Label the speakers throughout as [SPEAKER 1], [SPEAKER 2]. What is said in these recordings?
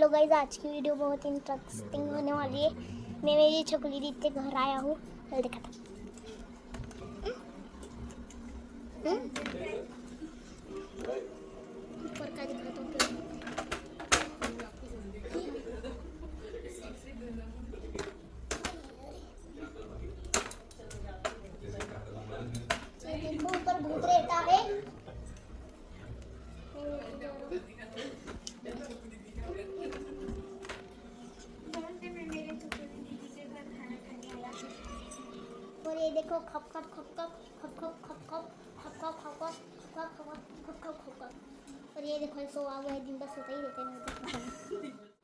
[SPEAKER 1] Hello guys, आज की video बहुत इंटरेस्टिंग होने वाली है। मैं मेरी छोकरी दीदी के घर आया हूँ। कल देखा था। हम्म? ऊपर का दिखाता हूँ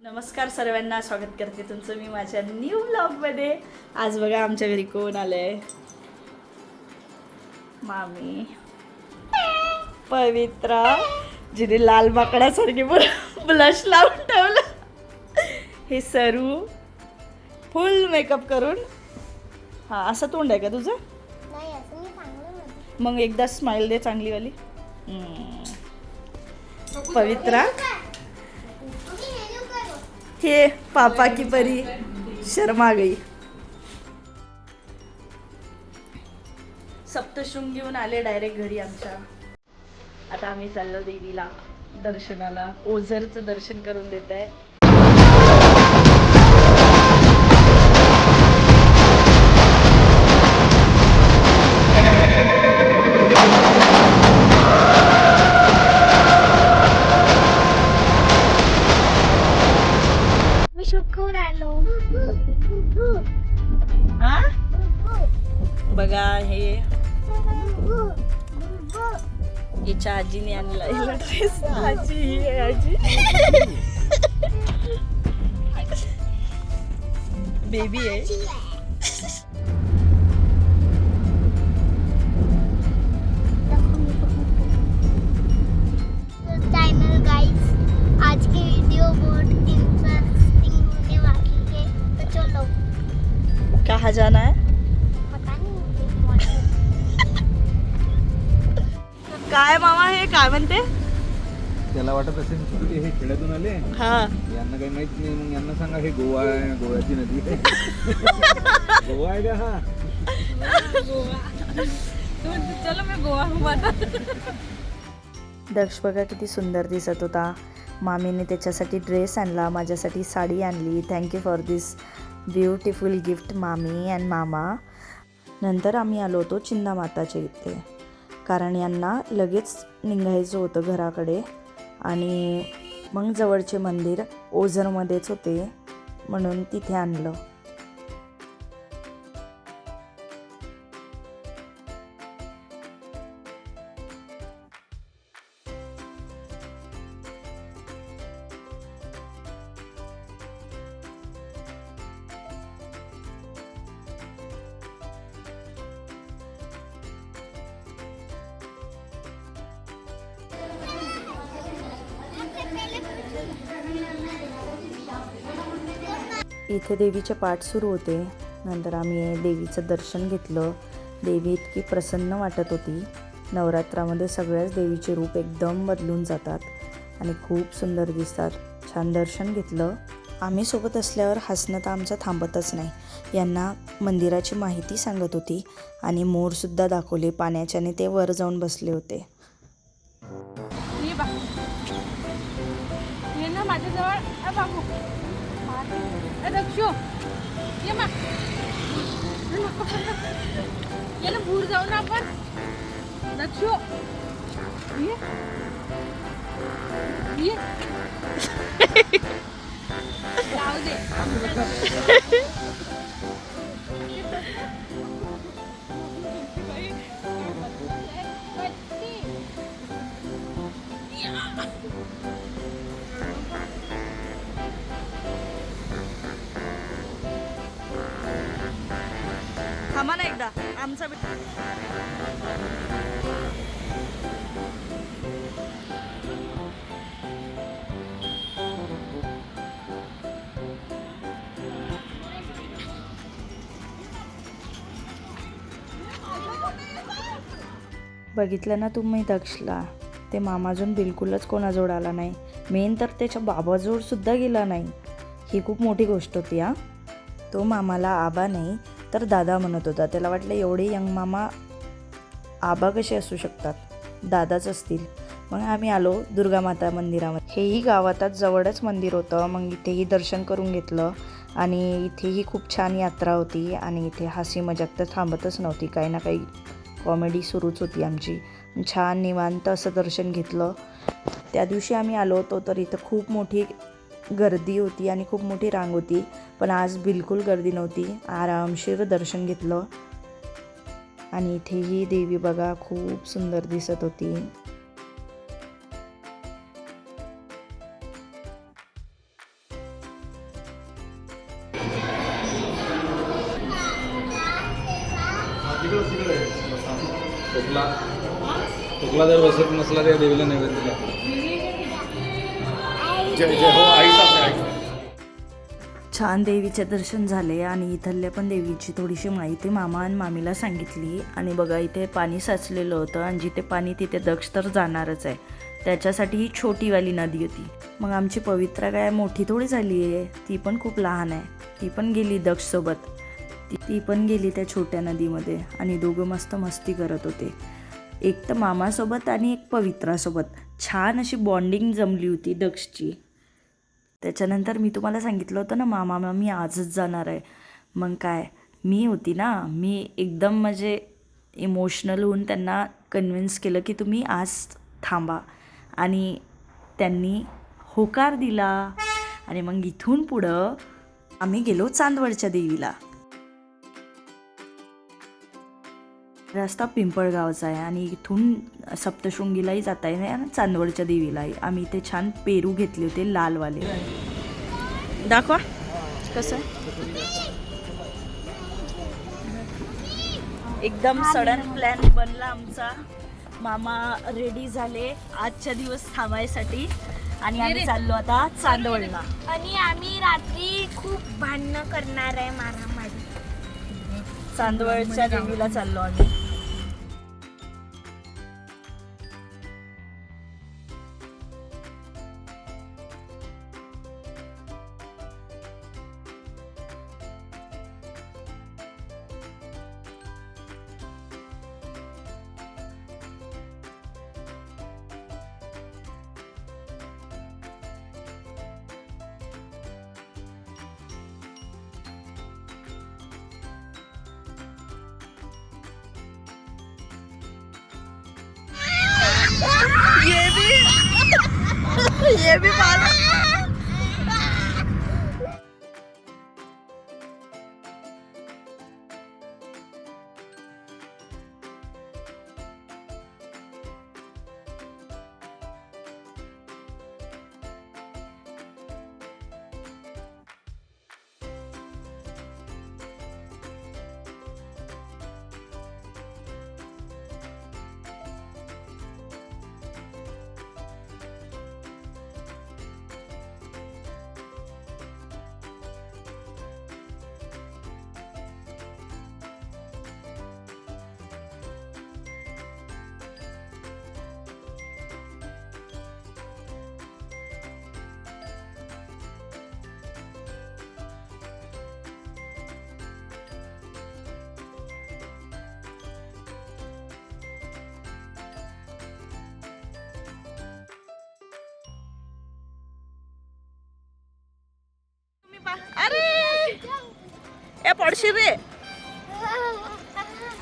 [SPEAKER 2] नमस्कार सर्वांना स्वागत करते तुमचं मी माझ्या न्यू ब्लॉगमध्ये आज बघा आमच्या घरी कोण आलंय? मामी. पवित्रा. जिने लाल माकडासारखे ब्लश लावून ठेवलं. हे सरू. फुल मेकअप करून. हा असं तोंड आहे का तुझं? मग एकदा स्माइल दे चांगलीवाली. पवित्रा? हे पापा की परी शर्मा गई. सप्तशृंग घेऊन आले डायरेक्ट घरी आमच्या. आता आम्ही चाललो देवीला दर्शनाला. ओझरचं दर्शन करून देत आहे हिच्या आजीने आणला ड्रेस आजी. ही आहे. आजी बेबी आहे. काय म्हणते?
[SPEAKER 3] त्याला वाटत असेल की हे खेड्यातून आले.
[SPEAKER 2] हा.
[SPEAKER 3] यांना काही माहीत नाही मग यांना सांगा हे गोवा आहे गोव्याची नदी आहे. गोवा आहे का हा?
[SPEAKER 2] दक्ष बघा किती सुंदर दिसत होता. मामीने त्याच्यासाठी ड्रेस आणला माझ्यासाठी साडी आणली. Thank you for this beautiful gift मामी अँड मामा. नंतर आम्ही आलो होतो चिंदामाताच्या इथे. कारण यांना लगेच निघायचं होतं घराकडे. आणि मग जवळचे मंदिर ओझरमध्येच होते म्हणून तिथे आणलं. इथे देवीचे पाठ सुरू होते. नंतर आम्ही देवीचं दर्शन घेतलं. देवी इतकी प्रसन्न वाटत होती. नवरात्रामध्ये सगळ्याच देवीचे रूप एकदम बदलून जातात आणि खूप सुंदर दिसतात. छान दर्शन घेतलं. आम्ही सोबत असल्यावर हसणं तर आमचं थांबतच नाही. यांना मंदिराची माहिती सांगत होती आणि मोरसुद्धा दाखवले. पाण्याच्याने ते वर जाऊन बसले होते.
[SPEAKER 4] ये ना माझ्याजवळ दक्षू ये मा ये ना भूर जाऊ ना आपण दक्षू ये ये जाऊ दे
[SPEAKER 2] एकदा. आमचा बघितलं ना तुम्ही दक्षला? ते मामाजून बिलकुलच कोणाजवळ आला नाही. मेन तर त्याच्या बाबाजवळ सुद्धा गेला नाही. ही खूप मोठी गोष्ट होती हा. तो मामाला आबा नाही तर दादा म्हणत होता त्याला वाटलं एवढे यंग मामा आबा कसे असू शकतात? दादाच असतील. मग आम्ही आलो दुर्गा माता मंदिरामध्ये. हेही गावातच जवळच मंदिर होतं. मग इथेही दर्शन करून घेतलं आणि इथेही खूप छान यात्रा होती आणि इथे हसी मजाक तर थांबतच नव्हती. काही ना काही कॉमेडी सुरूच होती आमची. छान निवांत असं दर्शन घेतलं. त्या दिवशी आम्ही आलो होतो तर इथं खूप मोठी गर्दी होती आणि खूप मोठी रांग होती पण आज बिलकुल गर्दी नव्हती. आरामशीर दर्शन घेतलं. आणि इथेही देवी बघा खूप सुंदर दिसत होती.
[SPEAKER 3] खोकला. खोकला जर बसत नसला त्या देवीला नैवेद्य जय जय हो
[SPEAKER 2] छान देवीचे दर्शन झाले आणि इथल्या पण देवीची थोडीशी माहिती मामा आणि मामीला सांगितली. आणि बघा इथे पाणी साचलेलं होतं आणि जिथे पाणी तिथे दक्ष तर जाणारच आहे. त्याच्यासाठी ही छोटीवाली नदी होती. मग आमची पवित्रा काय मोठी थोडी झाली आहे? ती पण खूप लहान आहे. ती पण गेली दक्षसोबत ती ती पण गेली त्या छोट्या नदीमध्ये आणि दोघं मस्त मस्ती करत होते. एक तर मामासोबत आणि एक पवित्रासोबत. छान अशी बॉन्डिंग जमली होती दक्षची. त्याच्यानंतर मी तुम्हाला सांगितलं होतं ना मामा मामी आजच जाणार आहे. मग काय मी होती ना मी एकदम म्हणजे इमोशनल होऊन त्यांना कन्व्हिन्स केलं की तुम्ही आज थांबा. आणि त्यांनी होकार दिला. आणि मग इथून पुढं आम्ही गेलो चांदवडच्या देवीला. रस्ता पिंपळगावचा आहे आणि इथून सप्तशृंगीलाही जाता येईल आणि चांदवडच्या देवीलाही. आम्ही इथे छान पेरू घेतले होते लालवाले. दाखवा. कसं? एकदम सडन प्लॅन बनला आमचा. मामा रेडी झाले आजच्या दिवस थांबायसाठी. आणि आम्ही चाललो आता चांदवडला.
[SPEAKER 1] आणि आम्ही रात्री खूप भांडणं करणार आहे मारामारी.
[SPEAKER 2] चांदवडच्या देवीला चाललो आम्ही. Bây 了 ए रे.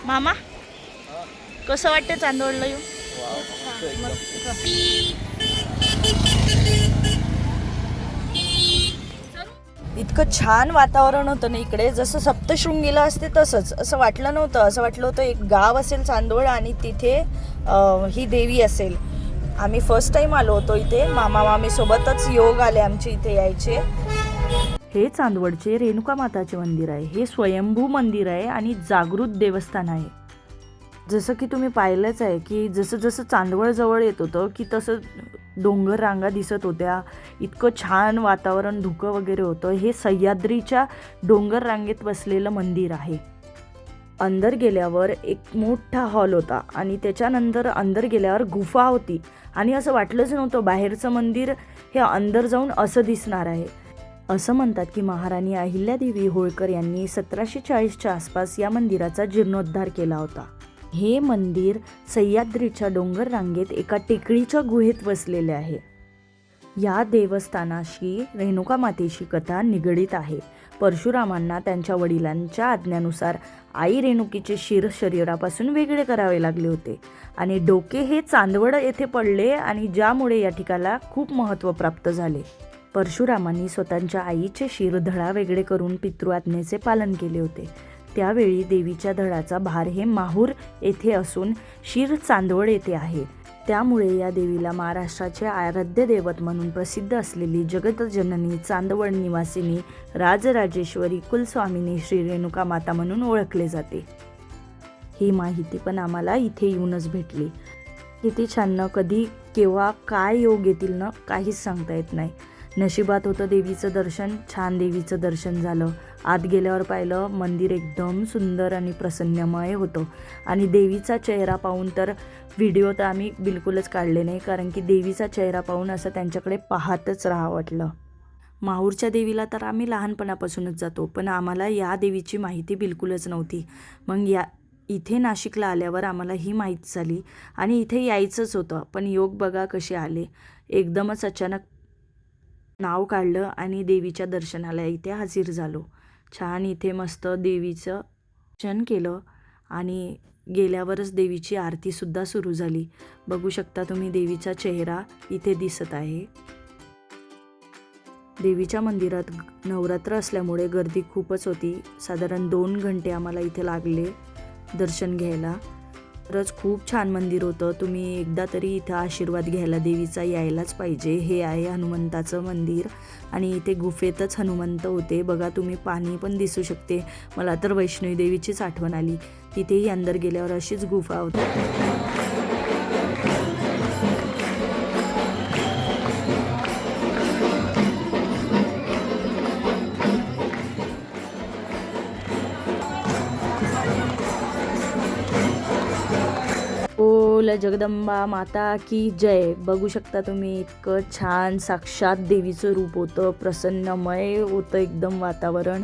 [SPEAKER 2] मामा कसं वाटते चांदवडला येऊ इतकं छान वातावरण होतं ना इकडे. जसं सप्तशृंगीला असते तसंच. असं वाटलं नव्हतं. असं वाटलं होतं एक गाव असेल चांदवड आणि तिथे ही देवी असेल. आम्ही फर्स्ट टाईम आलो होतो इथे. मामा मामी सोबतच योग आले आमचे इथे यायचे. हे चांदवडचे रेणुका माताचे मंदिर आहे. हे स्वयंभू मंदिर आहे आणि जागृत देवस्थान आहे. जसं की तुम्ही पाहिलंच आहे की जसं जसं चांदवडजवळ येत होतं की तसं डोंगर रांगा दिसत होत्या. इतकं छान वातावरण धुकं वगैरे होतं. हे सह्याद्रीच्या डोंगर रांगेत बसलेलं मंदिर आहे. अंदर गेल्यावर एक मोठा हॉल होता आणि त्याच्यानंतर अंदर गेल्यावर गुफा होती. आणि असं वाटलंच नव्हतं बाहेरचं मंदिर हे अंदर जाऊन असं दिसणार आहे. असं म्हणतात की महाराणी अहिल्यादेवी होळकर यांनी सतराशे चाळीसच्या आसपास या मंदिराचा जीर्णोद्धार केला होता. हे मंदिर सह्याद्रीच्या डोंगर रांगेत एका टेकडीच्या गुहेत वसलेले आहे. या देवस्थानाशी रेणुका मातेची कथा निगडीत आहे. परशुरामांना त्यांच्या वडिलांच्या आज्ञानुसार आई रेणुकीचे शिर शरीरापासून वेगळे करावे लागले होते आणि डोके हे चांदवड येथे पडले आणि ज्यामुळे या ठिकाणाला खूप महत्त्व प्राप्त झाले. परशुरामांनी स्वतःच्या आईचे शिर धडा वेगळे करून पितृआज्ञेचे पालन केले होते. त्यावेळी देवीच्या धडाचा भार हे माहूर येथे असून शिर चांदवड येथे आहे. त्यामुळे या देवीला महाराष्ट्राचे आराध्य दैवत म्हणून प्रसिद्ध असलेली जगतजननी चांदवड निवासिनी राजराजेश्वरी कुलस्वामिनी श्री रेणुका माता म्हणून ओळखले जाते. ही माहिती पण आम्हाला इथे येऊनच भेटली. किती छान ना कधी केव्हा काय योग येतील ना काहीच सांगता येत नाही. नशिबात होतं देवीचं दर्शन छान देवीचं दर्शन झालं. आत गेल्यावर पाहिलं मंदिर एकदम सुंदर आणि प्रसन्नमय होतं. आणि देवीचा चेहरा पाहून तर व्हिडिओ तर आम्ही बिलकुलच काढले नाही कारण की देवीचा चेहरा पाहून असं त्यांच्याकडे पाहतच राहा वाटलं. माहूरच्या देवीला तर आम्ही लहानपणापासूनच जातो पण आम्हाला या देवीची माहिती बिलकुलच नव्हती. मग या इथे नाशिकला आल्यावर आम्हाला ही माहीत झाली आणि इथे यायचंच होतं पण योग बघा कसे आले. एकदमच अचानक नाव काढलं आणि देवीच्या दर्शनाला इथे हजर झालो. छान इथे मस्त देवीचं दर्शन केलं आणि गेल्यावरच देवीची आरतीसुद्धा सुरू झाली. बघू शकता तुम्ही देवीचा चेहरा इथे दिसत आहे. देवीच्या मंदिरात नवरात्र असल्यामुळे गर्दी खूपच होती. साधारण दोन घंटे आम्हाला इथे लागले दर्शन घ्यायला. खरंच खूप छान मंदिर होतं. तुम्ही एकदा तरी इथं आशीर्वाद घ्यायला देवीचा यायलाच पाहिजे. हे आहे हनुमंताचं मंदिर आणि इथे गुफेतच हनुमंत होते. बघा तुम्ही पाणी पण दिसू शकते. मला तर वैष्णवी देवीचीच आठवण आली. तिथेही अंदर गेल्यावर अशीच गुफा होती. बोल जगदंबा माता की जय. बघू शकता तुम्ही इतकं छान साक्षात देवीचं रूप होतं प्रसन्नमय होतं एकदम वातावरण.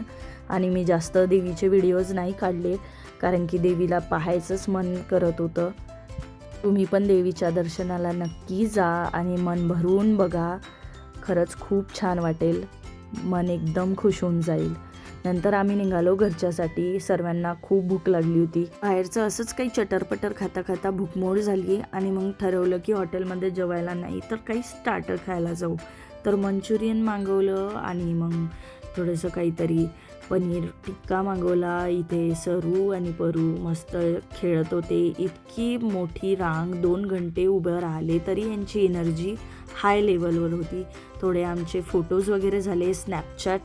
[SPEAKER 2] आणि मी जास्त देवीचे व्हिडिओज नाही काढले कारण की देवीला पाहायचंच मन करत होतं. तुम्ही पण देवीच्या दर्शनाला नक्की जा आणि मन भरून बघा. खरंच खूप छान वाटेल. मन एकदम खुश होऊन जाईल. नंतर आम्ही निघालो घरच्यासाठी. सर्वांना खूप भूक लागली होती. बाहेरचं असंच काही चटरपटर खाता खाता भूकमोड झाली आणि मग ठरवलं की हॉटेलमध्ये जेवायला नाही तर काही स्टार्टर खायला जाऊ. तर मंचुरियन मागवलं आणि मग थोडंसं काहीतरी पनीर टिक्का मागवला. इथे सरू आणि परू मस्त खेळत होते. इतकी मोठी रांग दोन घंटे उभं राहिले तरी यांची एनर्जी हाय लेवलवर होती. थोडे आमचे फोटोज वगैरे झाले. स्नॅपचॅट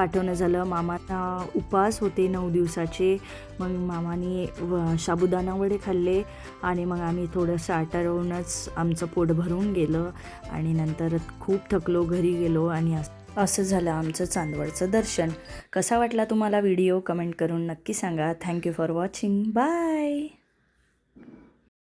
[SPEAKER 2] पाठवणं झालं. मामांना उपास होते नऊ दिवसाचे. मग मामाने व साबुदाणा वडे खाल्ले आणि मग आम्ही थोडंसं आटारवूनच आमचं पोट भरून गेलं आणि नंतर खूप थकलो घरी गेलो आणि असं झालं आमचं चांदवडचं दर्शन. कसा वाटला तुम्हाला व्हिडिओ? कमेंट करून नक्की सांगा. Thank you for watching. Bye!